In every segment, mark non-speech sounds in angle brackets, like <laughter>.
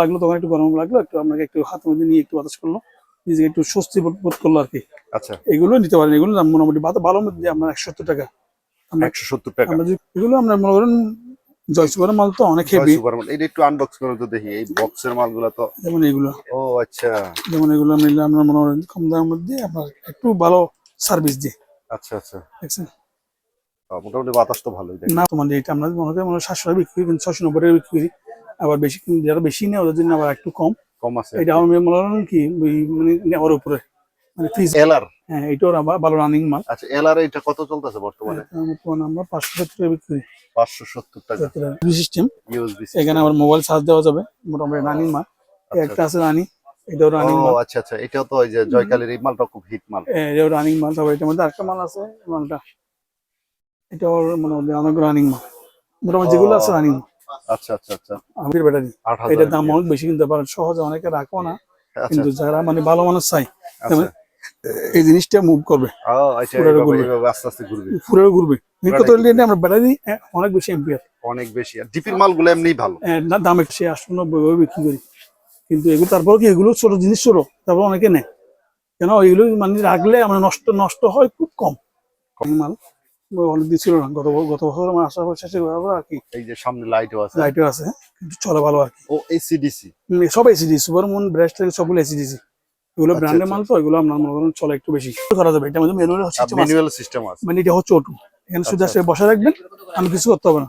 লাগল তখন একটু গরম লাগল একটু আপনাকে একটু হাতের মধ্যে নিয়ে একটু বাতাস করল নিজেকে একটু স্বস্তি বোধ করল আর কি। আচ্ছা। এগুলো নিতে পারেন এগুলো মোটামুটি ভালো ভালো মধ্যে আপনার একশো সত্তর টাকা। একশো সত্তর টাকা। এগুলো আমরা মনে করেন জয় সুপারের মাল তো অনেক হেভি এটা একটু আনবক্স করে তো দেখি এই বক্সের মালগুলো তো। যেমন এগুলো। ও আচ্ছা। যেমন এগুলো নিলে আমরা মনে করেন কম দামের মধ্যে আপনার একটু ভালো সার্ভিস দিয়ে আচ্ছা আচ্ছা। দেখছেন? মোটামুটি বাতাস তো ভালোই না এটা আমরা মনে করি মনে হয় সাতশো বিক্রি করি ছশো নব্বই বিক্রি করি। আবার বেশি যারা বেশি নেয় ওদের জন্য আবার একটু কম। কম আছে। এটা আমার মনে করেন কি মানে নেওয়ার উপরে। মানে ফ্রিজ এলআর? হ্যাঁ এটাও আবার ভালো রানিং মাল। আচ্ছা এলআর এটা কত চলতেছে বর্তমানে? বর্তমানে আমরা পাঁচশো সত্তর টাকা বিক্রি। করি পাঁচশো সত্তর টাকা। সিস্টেম ইউএসবি এখানে আবার মোবাইল চার্জ দেওয়া যাবে মোটামুটি রানিং মাল। একটা আছে রানি এটাও রানিং মাল। আচ্ছা আচ্ছা এটাও তো ওই যে জয়কালের এই মালটা খুব হিট মাল। এটাও রানিং মাল। তারপর এটার মধ্যে আরেকটা মাল আছে মালটা। এটাও অনেক রানিং মাল। মোটামুটি যেগুলো আছে রানিং আচ্ছা আচ্ছা আচ্ছা। আমাদের ব্যাটারি এটার দাম অনেক বেশি কিনতে সহজে অনেকে রাখো না। আচ্ছা। কিন্তু যারা মানে ভালো মানুষ চাই আচ্ছা। এই জিনিসটা মুভ করবে। ঘুরবে। আমরা ব্যাটারি অনেক বেশি এম্পিয়ার অনেক বেশি। আর ডিপির মালগুলো এমনিই ভালো। না দাম একটু সে বিক্রি করি। কিন্তু এগুলো তারপর কি এগুলো ছোট জিনিস ছোট তারপর অনেকে নেয়। কেন এগুলো মানে রাখলে আমরা নষ্ট নষ্ট হয় খুব কম। কম। মাল। অনেক দিন ছিল না। গত গত বছর আমার আসার পর শেষে আর কি। এই যে সামনে লাইটও আছে। লাইটও আছে কিন্তু চলে ভালো আর কি। ও এসিডিসি সব এসিডি সুপার মুন ব্রেস্ট সবগুলো এসিডিসি এগুলো আচ্ছা, ব্র্যান্ডের আচ্ছা। মাল তো এগুলো আপনার মনে করেন চলে একটু বেশি। করা যাবে এটা মধ্যে ম্যানুয়াল system ম্যানুয়াল সিস্টেম আছে। মানে এটা হচ্ছে ওটু এখানে শুধু আচ্ছা, আসে বসা রাখবেন আমি কিছু করতে হবে না।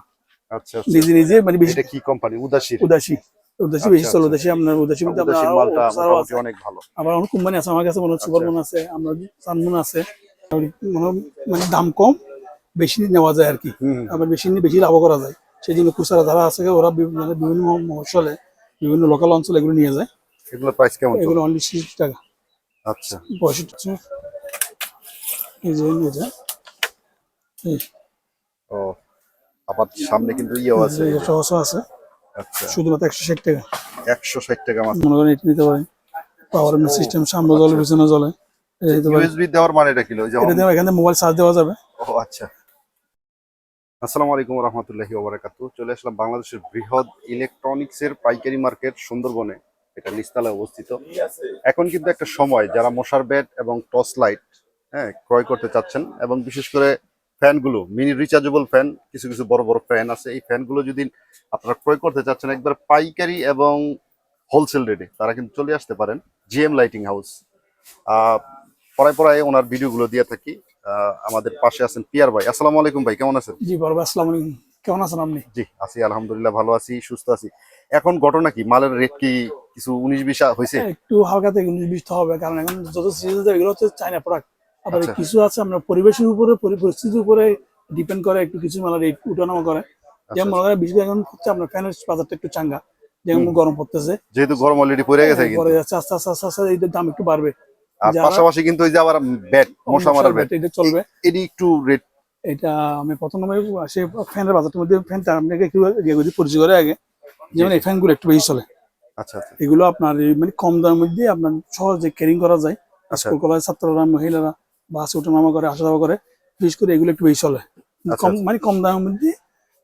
আচ্ছা আচ্ছা। নিজে নিজে মানে বেশি এটা কি কোম্পানি উদাসী। উদাসী। আচ্ছা, বেশি চলে আচ্ছা। উদাসী আপনার উদাসী মধ্যে আপনার। অনেক ভালো। আবার অনেক কোম্পানি আছে আমার কাছে মনে হচ্ছে সুপার আচ্ছা। আছে আমরা সানমুন আছে। মানে দাম কম বেশি নেওয়া যায় আর কি। আবার বেশি নিয়ে বেশি লাভ করা যায়। সেই জন্য খুচরা যারা আছে ওরা মানে বিভিন্ন মহসলে বিভিন্ন লোকাল অঞ্চলে এগুলো নিয়ে যায়। এগুলোর প্রাইস কেমন এগুলো অনলি টাকা। আচ্ছা। পঁয়ষট্টি টাকা। এই যে এটা ও আবার সামনে কিন্তু ইয়েও আছে। আচ্ছা। শুধুমাত্র একশো ষাট টাকা। একশো ষাট টাকা মনে করেন এটা নিতে পারেন। পাওয়ার সিস্টেম সামনে জলে পিছনে ইউএসবি দেওয়ার মানে এটা এটা এখানে মোবাইল চার্জ দেওয়া যাবে। ও আচ্ছা। আসসালামু আলাইকুম রহমতুল্লাহি ওবরাকাতু। চলে আসলাম বাংলাদেশের বৃহৎ ইলেকট্রনিক্স এর পাইকারি মার্কেট সুন্দরবনে। এটা নিস্তালায় অবস্থিত। এখন কিন্তু একটা সময় যারা মশার ব্যাট এবং টর্চ লাইট হ্যাঁ ক্রয় করতে চাচ্ছেন এবং বিশেষ করে ফ্যানগুলো, মিনি রিচার্জেবল ফ্যান, কিছু কিছু বড় বড় ফ্যান আছে, এই ফ্যানগুলো যদি আপনারা ক্রয় করতে চাচ্ছেন একবার পাইকারি এবং হোলসেল রেটে, তারা কিন্তু চলে আসতে পারেন। GM lighting house. পড়ায় পড়ায় ওনার ভিডিওগুলো দিয়ে থাকি। আমাদের পাশে আছেন পিয়ার ভাই। আসসালামু আলাইকুম ভাই কেমন আছেন? জি বড় ভাই আসসালামু আলাইকুম। কেমন আছেন আপনি? জি আছি আলহামদুলিল্লাহ ভালো আছি সুস্থ আছি। এখন ঘটনা কি? মালের রেট কি কিছু উনিশ বিশ হয়েছে? একটু হালকা থেকে উনিশ বিশ হবে কারণ এখন যত সিজন এগুলো হচ্ছে চায়না প্রোডাক্ট আবার আচ্ছা। কিছু আছে আমরা পরিবেশের উপরে পরিস্থিতির উপরে ডিপেন্ড করে একটু কিছু মালের রেট উঠানামা করে। যেমন মনে করেন বিশেষ এখন হচ্ছে আপনার ফ্যানের বাজারটা একটু চাঙ্গা। যেমন গরম পড়তেছে। যেহেতু গরম অলরেডি পড়ে গেছে কিন্তু। পরে যাচ্ছে আস্তে আস্তে আস্তে আস্তে এইটার দাম একটু বাড়বে। আর পাশাপাশি কিন্তু ওই যে আবার ব্যাট মশা মারার ব্যাট এটা চলবে। এটি একটু রেট এটা আমি প্রথম নম্বরে সে ফ্যানের বাজারটার মধ্যে ফ্যানটা আপনাকে একটু করে পরিচয় করে আগে। যেমন এই ফ্যানগুলো একটু বেশি চলে। আচ্ছা আচ্ছা। এগুলো আপনার মানে কম দামের মধ্যে আপনার সহজে ক্যারিং করা যায় আচ্ছা। স্কুল কলেজ ছাত্ররা মহিলারা বাসে ওঠা নামা করে আসা যাওয়া করে বিশেষ করে এগুলো একটু বেশি চলে। আচ্ছা, কম। মানে কম দামের মধ্যে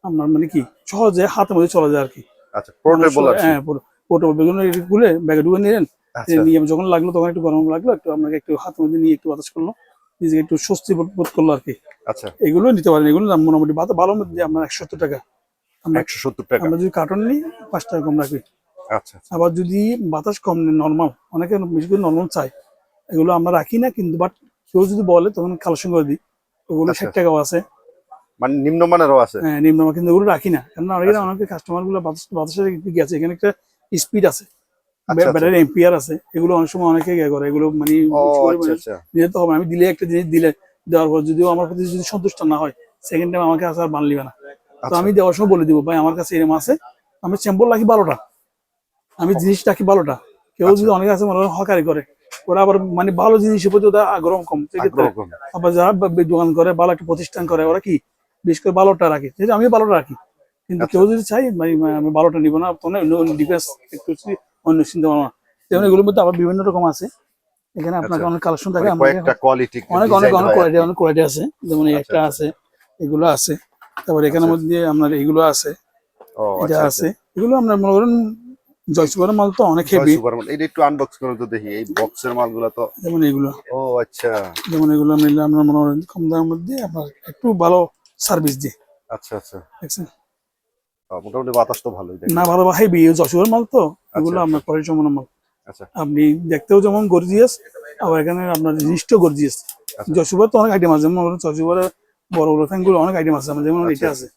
আপনার মানে কি সহজে হাতের মধ্যে চলে যায় আর কি। আচ্ছা পোর্টেবল আছে। হ্যাঁ পোর্টেবল খুলে ব্যাগে ঢুকে নিলেন নিয়ে যখন লাগল তখন একটু গরম লাগল একটু আপনাকে একটু হাত মধ্যে নিয়ে একটু বাতাস করল নিজেকে একটু স্বস্তি বোধ করল আর কি। আচ্ছা। এগুলো নিতে পারেন এগুলো দাম মোটামুটি ভালো- ভালো মধ্যে আপনার একশো সত্তর টাকা। আমরা একশো সত্তর টাকা। আমরা যদি কার্টন নিই পাঁচ টাকা কম রাখি। আচ্ছা আচ্ছা। আবার যদি বাতাস কম নেই নর্মাল অনেকে বেশি করে নর্মাল চাই এগুলো আমরা রাখি না কিন্তু বাট কেউ যদি বলে তখন কালেকশন করে দিই। ওগুলো আচ্ছা। ষাট টাকাও আছে। মানে নিম্নমানেরও আছে। হ্যাঁ, নিম্নমা কিন্তু ওগুলো রাখি না। কারণ অনেকে আচ্ছা। অনেকে কাস্টমারগুলো বাতাস বাতাসের গেছে এখানে একটা স্পিড আছে। আচ্ছা, আচ্ছা। ব্যাটারি এম্পিয়ার আছে এগুলো অনেক সময় অনেকে ইয়ে করে এগুলো মানে আচ্ছা আচ্ছা। দিলে তো হবে আমি দিলে একটা জিনিস দিলে দেওয়ার পর যদিও আমার প্রতি যদি সন্তুষ্ট না হয় সেকেন্ড টাইম আমাকে আসে আর বান লিবে না। তো আচ্ছা। আমি দেওয়ার সময় বলে দিব ভাই আমার কাছে এরকম আছে আমি স্যাম্পল রাখি বারোটা। আমি জিনিস রাখি বারোটা? কেউ আচ্ছা। যদি অনেকে আছে মনে হয় হকারি করে ওরা আবার মানে ভালো জিনিসের প্রতি ওদের আগ্রহ কম। সেক্ষেত্রে আবার যারা দোকান করে ভালো একটা প্রতিষ্ঠান করে ওরা কি বিশেষ করে ভালোটা রাখি। আমি ভালোটা রাখি। কিন্তু আচ্ছা। কেউ যদি চাই আমি ভালোটা নিবো না ডিফেন্স একটু অন্য চিন্তা ভাবনা যেমন এগুলোর মধ্যে আবার বিভিন্ন রকম আছে। এখানে আপনাকে। অনেক কালেকশন থাকে মানে কয়েকটা কোয়ালিটি অনেক অনেক অনেক কোয়ালিটি অনেক কোয়ালিটি আছে। যেমন এই আচ্ছা, একটা আচ্ছা। আছে এগুলো আছে। তারপর এখানের আচ্ছা। মধ্যে আপনার এগুলো আছে। এটা আছে। এগুলো আপনার মনে করেন জয় মাল তো অনেক হেভি এটা একটু আনবক্স করে তো দেখি এই বক্সের মালগুলো তো। যেমন এগুলো। ও আচ্ছা। যেমন এগুলো নিলে আমরা মনে হয় কম দামের মধ্যে আপনার একটু ভালো সার্ভিস দিয়ে আচ্ছা আচ্ছা। দেখছেন? মোটামুটি বাতাস তো ভালোই না ভালো হেভি জসুয়ার মাল তো এগুলো আপনার পরে সম্মান মাল আচ্ছা। আপনি দেখতেও যেমন গর্জিয়াস আবার এখানে আপনার জিনিসটাও গর্জিয়াস। আচ্ছা। জসুবার তো অনেক আইটেম আছে যেমন জসুবারের বড় বড় ফ্যানগুলো অনেক আইটেম আছে আমার যেমন এটা আছে।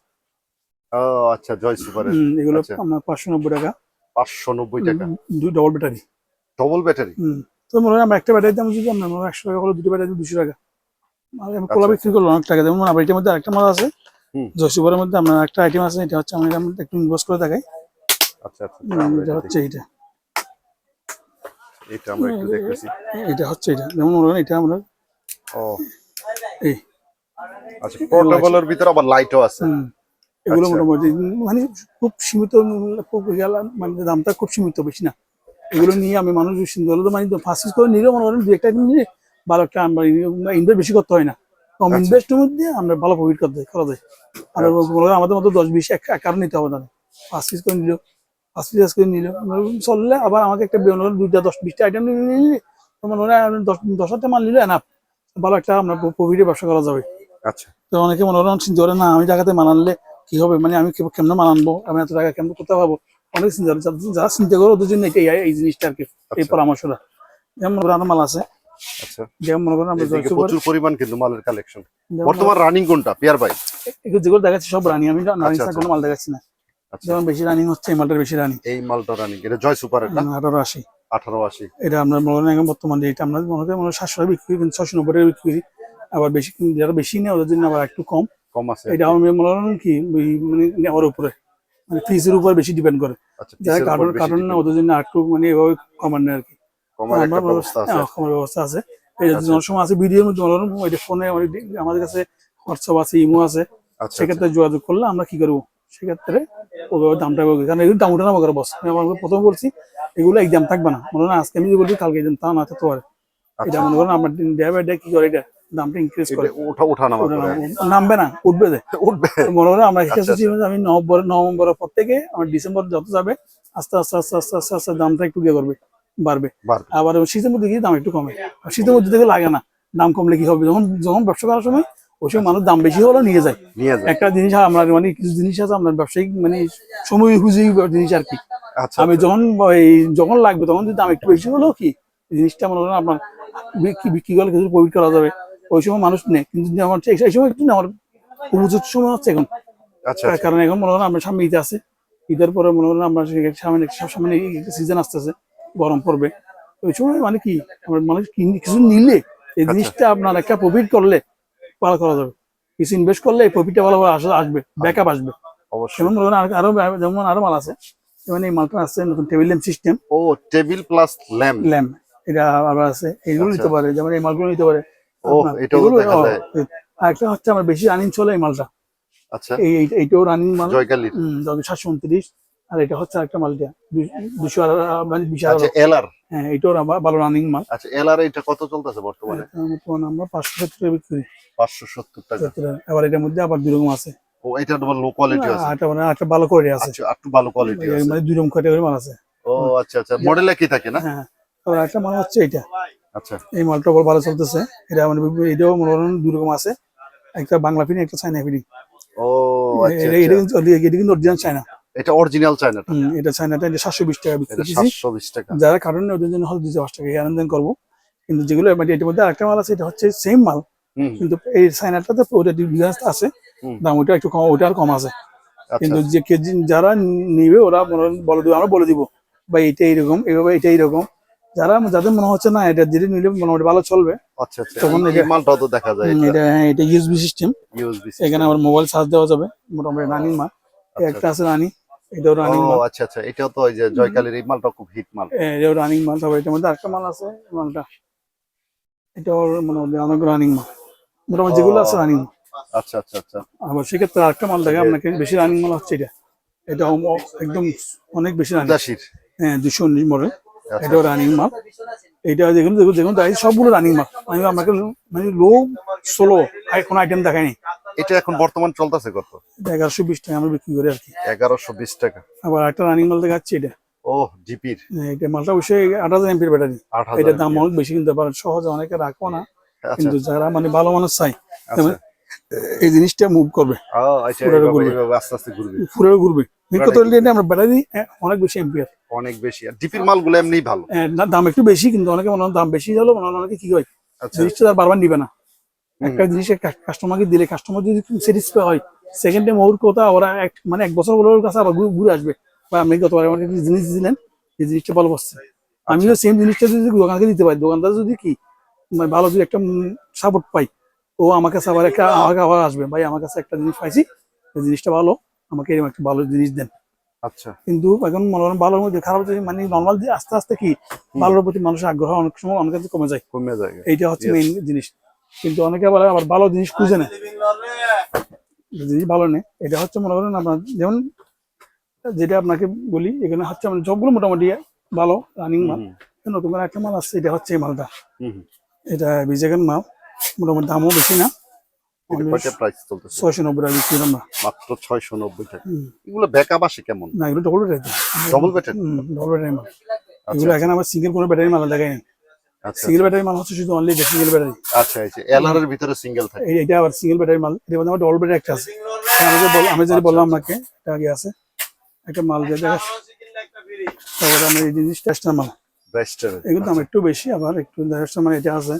ও আচ্ছা জয় সুপারের হুম, এগুলো আচ্ছা। আপনার পাঁচশো নব্বই টাকা। পাঁচশো নব্বই টাকা? দুই ডবল ব্যাটারি ডবল ব্যাটারি হুম তো মনে হয় আমরা একটা ব্যাটারি দাম যদি আমরা মনে হয় একশো টাকা হলো দুটো ব্যাটারি দুশো টাকা। আমি কোলা আচ্ছা, বিক্রি করল অনেক টাকা যেমন আবার এটার মধ্যে আরেকটা মাল আছে। হুম। জসুবারের মধ্যে আপনার একটা আইটেম আছে এটা হচ্ছে আমি একটু ইনভেস্ট করে দেখাই। আচ্ছা আচ্ছা এটা হচ্ছে এটা এটা আমরা একটু দেখতেছি। এটা হচ্ছে এটা যেমন মনে এটা আমরা ও। এই। আচ্ছা পোর্টেবলের ভিতরে আবার লাইটও আছে। এগুলো আচ্ছা। মোটামুটি মানে খুব সীমিত খুব মানে দামটা খুব সীমিত বেশি না। এগুলো নিয়ে আমি মানুষ সুন্দর মানে ফার্স্ট করে নিলেও মনে করেন দু একটা নিলে ভালো একটা আমরা ইনভেস্ট বেশি করতে হয় না। কম আচ্ছা। ইনভেস্টের মধ্যে আমরা ভালো প্রফিট করতে করা যায়। আর আমাদের মতো দশ বিশ এক কারণ নিতে হবে না ফার্স্ট করে নিল করে নিল। চললে আবার আমাকে একটা দুইটা দশ বিশটা আইটেম নিলে তো মনে হয় দশ দশ হাজার মাল নিলে না ভালো একটা প্রফিটে ব্যবসা করা যাবে। আচ্ছা। তো অনেকে মনে চিন্তা করে না আমি টাকাতে মানানলে কি হবে? মানে আমি কেমন- মানানবো আমি এত টাকা কেমন করতে পারব অনেক চিন্তা যারা- চিন্তা করে ওদের জন্য এটাই এই জিনিসটা আর কি এই আচ্ছা। পরামর্শটা। যেমন মনে মাল আছে। আচ্ছা। যেমন মনে করেন আমরা প্রচুর পরিমাণ কিন্তু মালের কালেকশন বর্তমান রানিং কোনটা? পিয়ার ভাই? এগুলো যেগুলো দেখাচ্ছি সব রানি আমি রানি আচ্ছা, কোনো মাল দেখাচ্ছি না। যেমন বেশি রানিং হচ্ছে এই মালটার বেশি রানি এই মালটা রানিং এটা জয় সুপারের না আঠারো আশি। আঠারো আশি। এটা আমরা মনে এখন বর্তমানে এটা আমরা মনে হয় সাতশো টাকা বিক্রি করি ছশো নব্বই টাকা বিক্রি করি। আবার বেশি যারা বেশি নেয় ওদের জন্য আবার একটু কম। কম আছে। এটা আমি মনে করেন কি মানে নেওয়ার উপরে। মানে ফিজের উপর বেশি ডিপেন্ড করে। আচ্ছা যারা কার্টুন না ওদের জন্য একটু মানে এভাবে কমান নেই আর কি। কমার ব্যবস্থা আছে। হ্যাঁ, কমার ব্যবস্থা আছে। এই যে আচ্ছা। আছে ভিডিওর মধ্যে মনে ওইটা ফোনে আমাদের কাছে হোয়াটসঅ্যাপ আছে ইমো আছে। আচ্ছা সেক্ষেত্রে যোগাযোগ করলে আমরা কি করব? সেক্ষেত্রে ওভাবে দামটা বলব কারণ এগুলো দাম উঠে করে বস। আমি আপনাকে প্রথম বলছি এগুলো একদম থাকবে না। মনে হয় আজকে আমি যদি বলি কালকে একদম তা না থাকতে পারে এটা আচ্ছা। মনে করেন আমার ডে বাই ডে কি করে এটা দামটা ইনক্রিজ করে। ওঠা ওঠা নামা নামবে না উঠবে যে। <laughs> উঠবে। মনে করেন আমরা আচ্ছা, আমি নভেম্বর নভেম্বরের পর থেকে আমার ডিসেম্বর যত যাবে আস্তে আস্তে আস্তে আস্তে আস্তে আস্তে দামটা একটু ইয়ে করবে বাড়বে। আবার শীতের মধ্যে গিয়ে দাম একটু কমে। শীতের মধ্যে থেকে লাগে না দাম কমলে কি হবে? যখন যখন ব্যবসা করার সময় ওই সময় মানুষ দাম বেশি হলেও নিয়ে যায়। একটা জিনিস আমরা মানে কিছু জিনিস আছে আপনার ব্যবসায়িক মানে সময় খুঁজে জিনিস আর কি। আচ্ছা। আমি যখন যখন লাগবে তখন যদি দাম একটু বেশি হলেও কি জিনিসটা মনে করেন আপনার বিক্রি করলে কিছু প্রফিট করা যাবে। ওই সময় মানুষ নেই কিন্তু আমার এই সময় একটু আমার উচিত সময় হচ্ছে এখন। আচ্ছা কারণ এখন মনে করেন আমরা সামনে ঈদ আছে। ঈদের পরে মনে করেন আমরা সামনে সব সামনে সিজন আসতেছে গরম পড়বে। ওই সময় মানে কি আমার মানুষ কিছু নিলে এই জিনিসটা আপনার একটা প্রফিট করলে ভালো করা যাবে। কিছু ইনভেস্ট করলে এই প্রফিটটা ভালো আসবে আসবে ব্যাকআপ আসবে। অবশ্যই। ধরুন আরও যেমন আরও মাল আছে। যেমন এই মালটা আছে নতুন টেবিল ল্যাম্প সিস্টেম ও টেবিল প্লাস ল্যাম্প ল্যাম্প এটা আবার আছে। এইগুলো আচ্ছা। নিতে পারে যেমন এই মালগুলো নিতে পারে। ও, এটাও দেখা যায়। আর একটা হচ্ছে আমার বেশি রানিং চলে এই মালটা। আচ্ছা। এই এই- এইটাও রানিং মাল। জয়কালীর হুম সাতশো উনত্রিশ। আর এটা হচ্ছে একটা মালটা। দুশো আর মানে বিশ আচ্ছা এলআর হ্যাঁ এটাও ভালো রানিং মাল। আচ্ছা এলআর এটা কত চলতেছে বর্তমানে? বর্তমান আমরা পাঁচশো সত্তর টাকা বিক্রি। করি পাঁচশো সত্তর টাকা আবার এটার মধ্যে আবার দুই রকম আছে। ও এটা আবার লো কোয়ালিটি আছে? আটটা মানে আটটা ভালো করে আছে। আচ্ছা একটু ভালো কোয়ালিটি আছে। মানে দুই রকম ক্যাটাগরি মাল আছে। ও আচ্ছা আচ্ছা। মডেলে কি থাকে না? হ্যাঁ আবার একটা মাল হচ্ছে এটা আচ্ছা। এই মালটা আবার ভালো চলতেছে। এটা মানে এটাও মনে করেন দুই রকম আছে। একটা বাংলা ফিনি একটা চাইনা ফিনি ও আচ্ছা এটা এটা কিন্তু এটা কিন্তু অরিজিনাল চাইনা এটা অরিজিনাল চায়নাটা এটা চাইনাটা এটা সাতশো বিশ টাকা বিক্রি এটা বিশ টাকা। যারা কারণ ওদের জন্য দুশো পাঁচ টাকা আনন্দ করব। কিন্তু যেগুলো মানে এটার মধ্যে আরেকটা মাল আছে এটা হচ্ছে সেম মাল। কিন্তু এই সাইনারটাতে ওটা ডিফারেন্স আছে দাম ওটা একটু কম ওটা আর কম আছে। আচ্ছা। কিন্তু যে কেজি যারা নিবে ওরা বলে দিব আমরা বলে দিব বা এটা এইরকম এইভাবে এটা এইরকম যারা যাদের মনে হচ্ছে না এটা ধীরে নিলে মোটামুটি ভালো চলবে। আচ্ছা আচ্ছা। তখন এটা- মালটাও তো দেখা যায় এটা। হ্যাঁ এটা ইউএসবি সিস্টেম ইউএসবি এখানে আবার মোবাইল চার্জ দেওয়া যাবে মোটামুটি রানিং মাল। একটা আছে রানি এটাও রানিং মাল। আচ্ছা আচ্ছা। এটাও তো ওই যে জয়কালীর এই মালটা খুব হিট মাল। এটাও রানিং মাল। তারপর এটার মধ্যে আরেকটা মাল আছে মালটা। এটাও মোটামুটি অনেক রানিং মাল। মোটামুটি যেগুলো আছে রানিং মাল আচ্ছা আচ্ছা আচ্ছা। আবার সেক্ষেত্রে আরেকটা মাল দেখে আপনাকে বেশি রানিং মাল হচ্ছে এটা। এটা একদম অনেক বেশি রানিং হ্যাঁ দুশো উনিশ মডেল আচ্ছা। এটাও রানিং মাল। এটা দেখুন দেখুন দেখুন তাই সবগুলো রানিং মাল। আমি আমাকে মানে লো সোলো কোনো আইটেম দেখায়নি এটা এখন বর্তমান চলতেছে কত? এগারোশো বিশ টাকা আমরা বিক্রি করি আর কি। এগারোশো বিশ টাকা। আবার একটা রানিং মাল দেখাচ্ছি এটা। ও জিপির। এটা মালটা অবশ্যই আট হাজার এমপির ব্যাটারি এটার দাম অনেক বেশি কিনতে পারে সহজে অনেকে রাখব না। কিন্তু যারা মানে ভালো মানুষ চাই আচ্ছা। এই জিনিসটা মুভ করবে। আচ্ছা ঘুরবে। এইভাবে আস্তে আস্তে ঘুরবে। পুরো ঘুরবে। কথা হলো এটা আমরা ব্যাটারি অনেক বেশি এম্পিয়ার অনেক বেশি। আর জিপির মালগুলো এমনি ভালো। দাম একটু বেশি কিন্তু অনেকে মনে দাম বেশি হলো মনে অনেকে কি হয় আচ্ছা। জিনিসটা তার বারবার নিবে না। একটা জিনিস কাস্টমারকে দিলে কাস্টমার যদি স্যাটিসফাই হয় সেকেন্ড টাইম ওর কথা ওরা এক মানে এক বছর হলো ওর কাছে আবার ঘুরে- আসবে। বা আপনি গতবার জিনিস দিলেন এই জিনিসটা ভালো বসছে। আমিও সেম জিনিসটা যদি দোকানকে দিতে পারি দোকানদার যদি কি ভালো যদি একটা সাপোর্ট পাই ও আমার কাছে আবার একটা আমাকে আবার আসবে। ভাই আমার কাছে একটা জিনিস পাইছি এই জিনিসটা ভালো আমাকে এরকম একটা ভালো জিনিস দেন। আচ্ছা। কিন্তু এখন মনে করেন ভালোর মধ্যে খারাপ মানে নর্মাল দিয়ে আস্তে আস্তে কি ভালোর প্রতি মানুষের আগ্রহ অনেক সময় অনেক কাছে কমে যায়। কমে যায়। এইটা হচ্ছে মেইন জিনিস। কিন্তু অনেকে আবার আবার ভালো জিনিস খুঁজে নেয়। জিনিস ভালো নেই এটা হচ্ছে মনে করেন আপনার যেমন যেটা আপনাকে বলি এখানে হচ্ছে মানে সবগুলো মোটামুটি ভালো রানিং মাল। নতুন করে একটা মাল আসছে এটা হচ্ছে এই মালটা। এটা বিজেকের মাল মোটামুটি দামও বেশি না। ছয়শো নব্বই টাকা বিক্রি আমরা মাত্র ছয়শো নব্বই টাকা। হুম। এগুলো ব্যাকআপ আসে কেমন? না এগুলো double battery double battery double battery মাল। আচ্ছা এগুলো এখানে আমার সিঙ্গেল কোনো ব্যাটারি মাল না। আচ্ছা সিঙ্গেল ব্যাটারি মাল হচ্ছে শুধু অনলি সিঙ্গেল ব্যাটারি আচ্ছা আচ্ছা এলআর এর ভিতরে সিঙ্গেল থাকে। এটা আবার সিঙ্গেল ব্যাটারি মাল। মধ্যে আমার ডবল ব্যাটারি একটা আছে। আমি যে বল- আমি যদি বললাম আপনাকে এটা আগে আছে। একটা মাল দেখা তারপরে আমরা এই জিনিসটা extra মাল। এগুলো দাম একটু বেশি আবার একটু extra মানে এটা আছে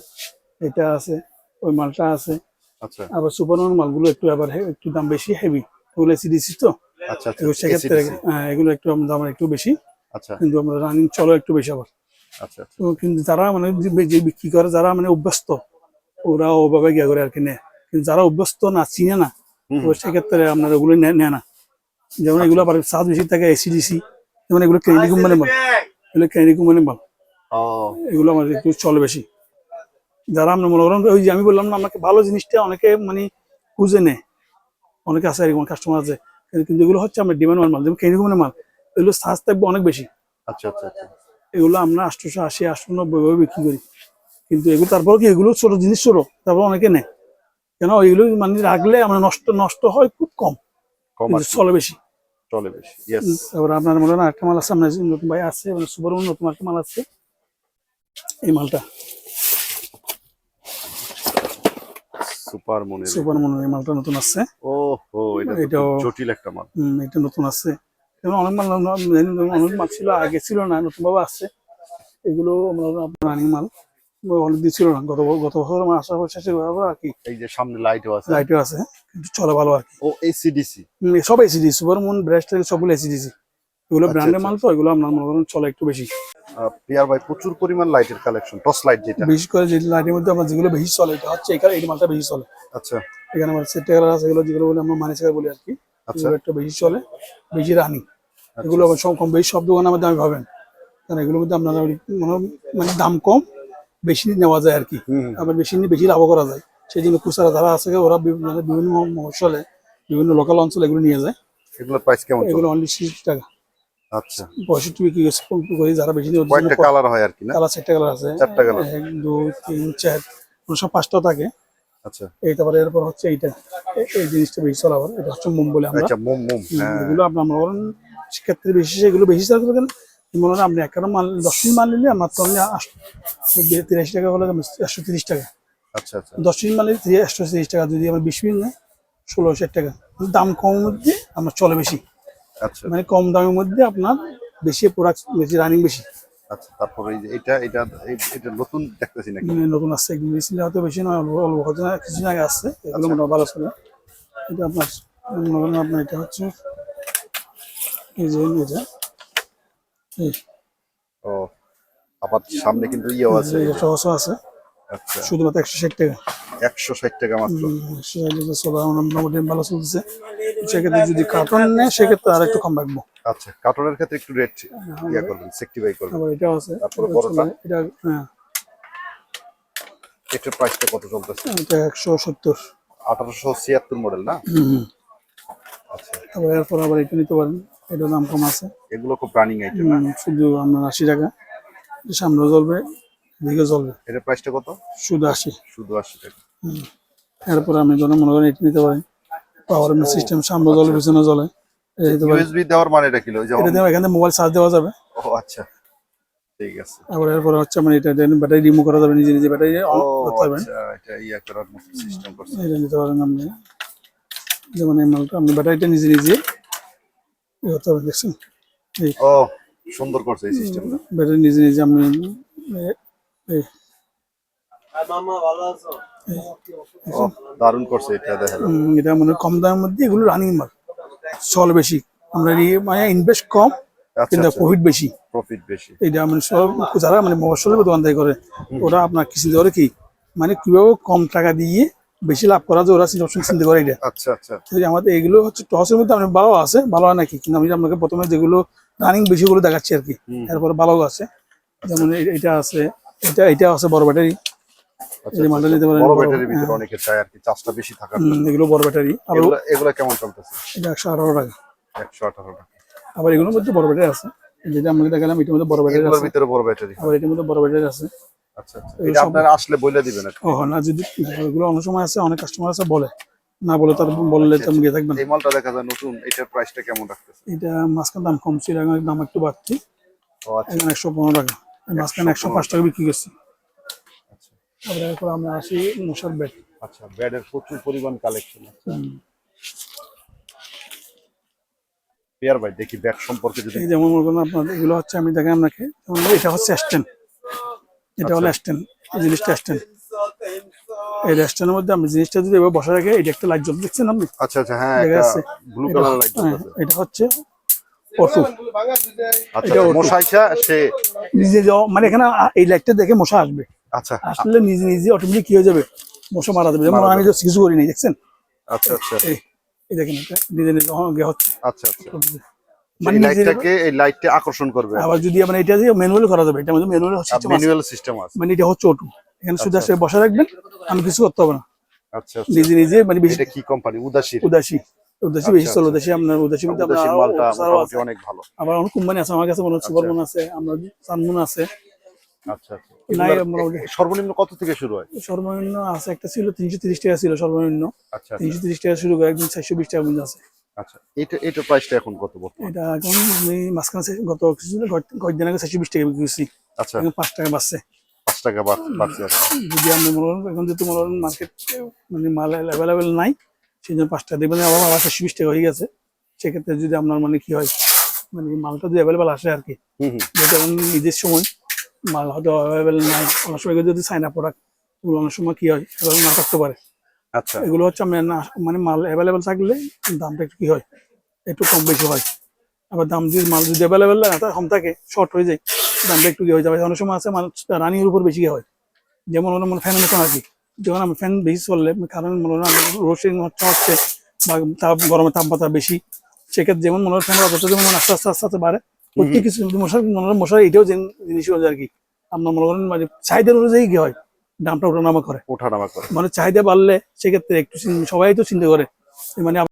এটা আছে ওই মালটা আছে। আচ্ছা। আবার সুপার মালগুলো একটু আবার একটু দাম বেশি হেভি এগুলো সিডিসি তো? আচ্ছা আচ্ছা। সেক্ষেত্রে হ্যাঁ, এগুলো একটু দাম একটু বেশি। আচ্ছা। কিন্তু আমরা রানিং চলো একটু বেশি আবার। আচ্ছা আচ্ছা। তো কিন্তু যারা মানে যে- বিক্রি করে যারা মানে অভ্যস্ত ওরা ওভাবে গিয়ে করে আর কি নেয়। কিন্তু যারা অভ্যস্ত না চিনে না তো সেক্ষেত্রে আপনার ওগুলো নেয় না। যেমন এগুলো আবার সাত বেশি থাকে এসিডিসি যেমন এগুলো ক্রেডিট কোম্পানি মাল এগুলো ক্রেডিট কোম্পানি মাল এগুলো আমার একটু চলে বেশি। যারা আমরা মনে করেন ওই যে আমি বললাম না আমাকে ভালো জিনিসটা অনেকে মানে খুঁজে নেয়। অনেকে আছে এরকম কাস্টমার আছে। কিন্তু- এগুলো হচ্ছে আমরা ডিমান্ড মাল যেমন ক্রেডিট কোম্পানি মাল এগুলো সাজ থাকবে অনেক বেশি। আচ্ছা আচ্ছা আচ্ছা। এগুলো আমরা আটশোশো আশি আটশো নব্বই ভাবে বিক্রি করি। কিন্তু এগুলো তারপর কি এগুলো ছোট জিনিস ছোট তারপর অনেকে নেয়। কেন এগুলো মানে রাখলে আমরা নষ্ট নষ্ট হয় খুব কম। চলে বেশি। চলে বেশি ইয়েস তারপর আপনার মনে হয় একটা মাল আছে আপনার নতুন ভাই আছে মানে সুপার নতুন একটা মাল আছে। এই মালটা। সুপার মনে সুপার মনে এই মালটা নতুন আছে। ও হো এটা তো জটিল একটা মাল। হম, এটা নতুন আছে। অনেক মাল অনেক মাল ছিল আগে ছিল না নতুন ভাবে আসছে এগুলো রানিং মাল। অনেক দিন ছিল না গত গত বছর আমার আসার পর শেষে বরাবর আর কি। এই যে সামনে লাইটও আছে। লাইটও আছে কিন্তু চলে ভালো আর কি। ও এসিডিসি সব এসিডি সুপার মুন ব্রেস্ট সবগুলো এসিডিসি এগুলো আচ্ছা, ব্র্যান্ডের আচ্ছা। মাল তো এগুলো আপনার মনে করেন চলে একটু বেশি। পিয়ার ভাই প্রচুর পরিমাণ লাইটের কালেকশন টস লাইট যেটা। বিশেষ করে যে লাইটের মধ্যে আমার যেগুলো বেশি চলে এটা হচ্ছে এখানে এই মালটা বেশি চলে। আচ্ছা। এখানে আমার সেট কালার আছে এগুলো যেগুলো বলে আমরা মানি বলি আর কি। আচ্ছা। একটু বেশি চলে বেশি রানিং এগুলো আবার সব কম বেশি সব দোকানের মধ্যে আমি ভাবেন। কারণ এগুলোর মধ্যে আপনার মানে দাম কম বেশি নেওয়া যায় আর কি। আবার বেশি নিয়ে বেশি লাভ করা যায়। সেই জন্য খুচরা যারা আছে ওরা বিভিন্ন মানে বিভিন্ন মহসলে বিভিন্ন লোকাল অঞ্চলে এগুলো নিয়ে যায়। এগুলোর প্রাইস কেমন এগুলো অনলি ষাট টাকা। আচ্ছা। পঁয়ষট্টি বিক্রি করি যারা বেশি কয়েকটা কালার হয় আর কি না? কালার চারটা কালার আছে। চারটা colour। এক দুই তিন চার কোনো সব পাঁচটা থাকে। আচ্ছা। এই তারপরে এরপর হচ্ছে এইটা। এই জিনিসটা বেশি চলা আবার এটা হচ্ছে মোম বলে আমরা। আচ্ছা মোম মোম হ্যাঁ। এগুলো আপনার মনে করেন বেশি এগুলো বেশি চার্জ করবেন মনে করেন আপনি একটা মাল দশ পিস মাল নিলে আমার তো আপনি তিরাশি টাকা হলে একশো তিরিশ টাকা। আচ্ছা আচ্ছা। দশ পিস মাল নিলে একশো তিরিশ টাকা যদি আমার বিশ পিস নেয় ষোলো ষাট টাকা। দাম কম মধ্যে আমার চলে বেশি। আচ্ছা। মানে কম দামের মধ্যে আপনার বেশি প্রোডাক্ট বেশি রানিং বেশি। আচ্ছা তারপরে এই যে এটা এটা এটা নতুন দেখতেছি নাকি? মানে নতুন আসছে বেশি হয়তো বেশি নয় অল্প অল্প হয়তো আগে আসছে এগুলো মোটামুটি ভালো ছিল এটা আপনার আপনার এটা হচ্ছে এই যে এটা ও আবার সামনে কিন্তু ইয়েও আছে এই আছে। আচ্ছা। শুধুমাত্র একশো ষাট টাকা। একশো ষাট টাকা মাত্র। একশো ষাট টাকা চলে মোটামুটি ভালো চলতেছে। সেক্ষেত্রে যদি কার্টন নেয় সেক্ষেত্রে আর একটু কম রাখব। আচ্ছা কার্টনের ক্ষেত্রে একটু রেট ইয়া করবেন সেক্টিফাই করবেন। এটাও আছে। তারপরে বড়টা? এটা হ্যাঁ। এটার প্রাইসটা কত চলতেছে? এটা একশো সত্তর। আঠারোশো ছিয়াত্তর মডেল না? আচ্ছা। তারপর এরপর আবার এটা নিতে পারেন। এটার দাম কম আছে। এগুলো খুব রানিং আইটেম শুধু আপনার আশি টাকা। সামনে চলবে এদিকে চলবে। এটার প্রাইসটা কত? শুধু আশি। শুধু আশি টাকা। এরপর আপনি যখন মনে করেন এটি নিতে পারেন পাওয়ার সিস্টেম সামনে জলে পিছনে এটা পারেন ইউএসবি দেওয়ার মানে এটা কিলো এটা দিয়ে এখানে মোবাইল চার্জ দেওয়া যাবে। ও আচ্ছা। ঠিক আছে। আবার এরপরে হচ্ছে মানে এটা ব্যাটারি রিমুভ করা যাবে নিজে নিজে ব্যাটারি অন করতে পারবেন। আচ্ছা এটা ইয়া করার সিস্টেম করছে। এটা নিতে পারেন আপনি। যেমন এই মালটা আপনি ব্যাটারিটা নিজে নিজে করতে পারবেন দেখছেন ও সুন্দর করছে এই সিস্টেমটা। ব্যাটারি নিজে নিজে আপনি এই দারুণ করছে এটা দেখা যায় এটা মানে কম দামের মধ্যে এগুলো রানিং মাল। চল বেশি। আমরা মানে ইনভেস্ট কম আচ্ছা কিন্তু প্রফিট বেশি। প্রফিট বেশি। এটা মানে সব যারা মানে মফসলের দোকানদারি করে ওরা আপনার কি চিন্তা করে কি? মানে কীভাবে কম টাকা দিয়ে বেশি লাভ করা যায় ওরা সবসময় চিন্তা করে এটা। আচ্ছা আচ্ছা। আমাদের এগুলো হচ্ছে টসের মধ্যে আপনার ভালো আছে ভালো হয় নাকি? কিন্তু আমি আপনাকে প্রথমে যেগুলো রানিং বেশিগুলো দেখাচ্ছি আর কি। এরপরে ভালো আছে। যেমন এটা আছে এটা এটা আছে বড় ব্যাটারি। আচ্ছা, এই নিতে পারেন বড় বড়- ভিতরে অনেকে চায় আর কি চার্জটা বেশি থাকার এগুলো বড় ব্যাটারি। এগুলা কেমন চলতেছে? এটা একশো আঠারো টাকা। একশো আঠারো টাকা। আবার এগুলোর মধ্যে বড় ব্যাটারি আছে। যেটা আমাকে দেখালাম এটার মধ্যে বড় ব্যাটারি আছে। ভিতরে বড় ব্যাটারি আবার এটার মধ্যে বড় ব্যাটারি আছে। আচ্ছা আচ্ছা। এটা আপনারা আসলে বলে দিবেন ও না যদি এগুলো অনেক সময় আছে অনেক কাস্টমার আছে বলে। না বলে তার বললে তো আমি গিয়ে থাকবেন এই মালটা দেখা যায় নতুন এটার প্রাইসটা কেমন রাখতেছে? এটা মাঝখানে দাম কম ছিল এখন দাম একটু বাড়তি। ও আচ্ছা। এখন টাকা। মাঝখানে একশো পাঁচ টাকা বিক্রি করছি। আচ্ছা। তারপরে আমরা আসি মশার বেড আচ্ছা ব্যাডের প্রচুর পরিমাণ কালেকশন আছে। পেয়ার ভাই দেখি ব্যাগ সম্পর্কে যদি যেমন মনে করেন আপনার এগুলো হচ্ছে আমি আপনাকে। এটা হচ্ছে স্ট্যান্ড এটা হলো স্ট্যান্ড এই জিনিসটা স্ট্যান্ড এই স্ট্যান্ডের মধ্যে আমি জিনিসটা যদি এবার বসা রাখে এটা একটা লাইট জ্বল দেখছেন আপনি? আচ্ছা আচ্ছা হ্যাঁ যাচ্ছে? ব্লু এটা- কালার লাইট এটা হচ্ছে অটো আচ্ছা এটা। মশাইসা সে নিজে যাওয়া মানে এখানে এই লাইটটা দেখে মশা আসবে। আচ্ছা। আসলে নিজে নিজে অটোমেটিক কি হয়ে যাবে? মশা মারা যাবে। যেমন আমি তো কিছু করিনি দেখছেন? আচ্ছা আচ্ছা। এই দেখেন এটা নিজে নিজে যখন হচ্ছে। আচ্ছা আচ্ছা। মানে এই নিজে লাইটটাকে এই লাইটটা আকর্ষণ করবে। আবার যদি মানে এটা দিয়ে ম্যানুয়াল করা যাবে এটা মধ্যে ম্যানুয়াল হচ্ছে ম্যানুয়াল সিস্টেম আছে। মানে এটা হচ্ছে অটো এখানে শুধু আসলে বসা রাখবেন আমি কিছু করতে হবে না। আচ্ছা আচ্ছা। নিজে নিজে মানে বেশি এটা কি কোম্পানি উদাসীর উদাসী উদাসী বেশি চলো উদাসী আপনার উদাসী মধ্যে আপনার মালটা মোটামুটি আছে। অনেক ভালো। আবার অনেক কোম্পানি আছে আমার কাছে মনে হচ্ছে সুপারমন আছে আমরা সানমুন আছে। আচ্ছা আচ্ছা। সর্বনিম্ন কত থেকে শুরু হয়? সর্বনিম্ন আছে একটা ছিল তিনশো তিরিশ টাকা ছিল সর্বনিম্ন। আচ্ছা তিনশো তিরিশ টাকা শুরু করে একদিন চারশো বিশ টাকা পর্যন্ত আছে। আচ্ছা এটা এটা প্রাইসটা এখন কত বর্তমানে? এটা এখন আমি মাঝখানে গত কিছুদিন কয়েক- কয়েকদিন আগে চারশো বিশ টাকা বিক্রি করছি। আচ্ছা। পাঁচ টাকা বাড়ছে। পাঁচ টাকা বাড়ছে যদি আপনি মনে এখন যেহেতু মনে মার্কেট মানে মাল অ্যাভেলেবেল নাই সেই জন্য পাঁচ টাকা দেবেন আবার আবার চারশো বিশ টাকা হয়ে গেছে। সেক্ষেত্রে যদি আপনার মানে কি হয় মানে মালটা যদি অ্যাভেলেবেল আসে আর কি যেহেতু সময় মাল হয়তো অ্যাভেলেবেল নাই। অনেক সময় যদি চাইনা প্রোডাক্ট এগুলো অনেক সময় কি হয় এবার না থাকতে পারে। আচ্ছা। এগুলো হচ্ছে আমি না মানে মাল অ্যাভেলেবেল থাকলে দামটা একটু কি হয় একটু কম বেশি হয়। আবার দাম যদি মাল যদি অ্যাভেলেবেল না থাকে কম থাকে শর্ট হয়ে যায় দামটা একটু কি হয়ে যাবে? অনেক সময় আছে মাল রানিংয়ের উপর বেশি হয়। যেমন হলো মানে ফ্যানের মতন আর কি যখন আমি ফ্যান বেশি চললে কারণ মনে হয় রোস্টিং হচ্ছে হচ্ছে বা তাপ গরমের তাপমাত্রা বেশি সেক্ষেত্রে যেমন মনে হয় ফ্যানের অবস্থা যেমন আস্তে আস্তে আস্তে আস্তে বাড়ে প্রত্যেক কিছু মশার মনে মশার এটাও জিনিস আর কি। আপনার মনে করেন মানে চাহিদার অনুযায়ী কি হয়? দামটা ওঠানামা করে। ওঠানামা করে। মানে চাহিদা বাড়লে সেক্ষেত্রে একটু সবাই তো চিন্তা করে। মানে